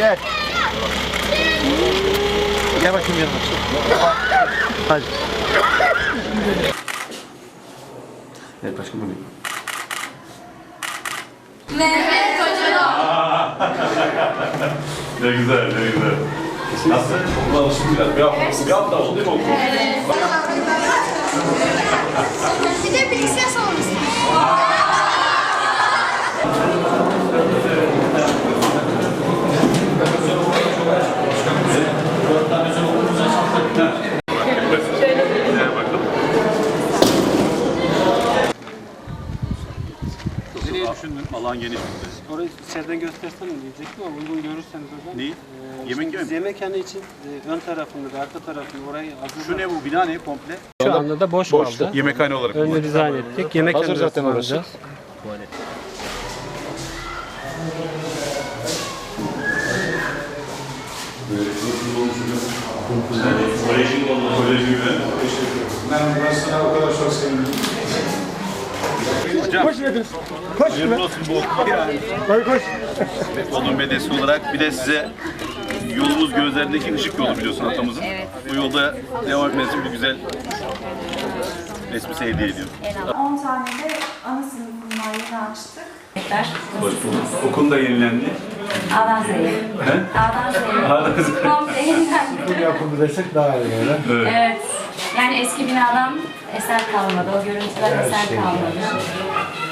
Gel. Gel bakayım yanıma. Hadi. Evet başkanım buyurun. Ne güzel, ne güzel. Nasıl? Okula alıştım biraz. Bir hafta, bir hafta oldu değil mi okul? Bir Nereye düşündün? Alan geniş bir Orayı içeriden göstersem diyecektim ama uygun görürseniz hocam. Neyi? Ee, Yemek biz mi? yemekhane için e, ön tarafını ve arka tarafını orayı hazırladık. Şu ne bu? Bina ne komple? Şu anda da boş, kaldı. Yemekhane olarak. Önce dizayn ettik. Yemekhane Hazır zaten orası. kullanacağız. Ben burasına o kadar çok sevindim. Hocam. Koş Koş Hayırlı olsun bu okul yani. Koş. Onun medyası olarak bir de size yolumuz gözlerindeki ışık yolu biliyorsun atamızın. Bu yolda devam etmesi bu güzel resmi hediye ediyorum. 10 tane de ana sınıfından yeni açtık. Okul da yenilendi. A'dan Z'ye. A'dan Z'ye. A'dan Z'ye. Komple yenilendi. Yapıldı desek daha iyi yani. Evet. Yani eski binadan eser kalmadı. O görüntüler eser kalmadı.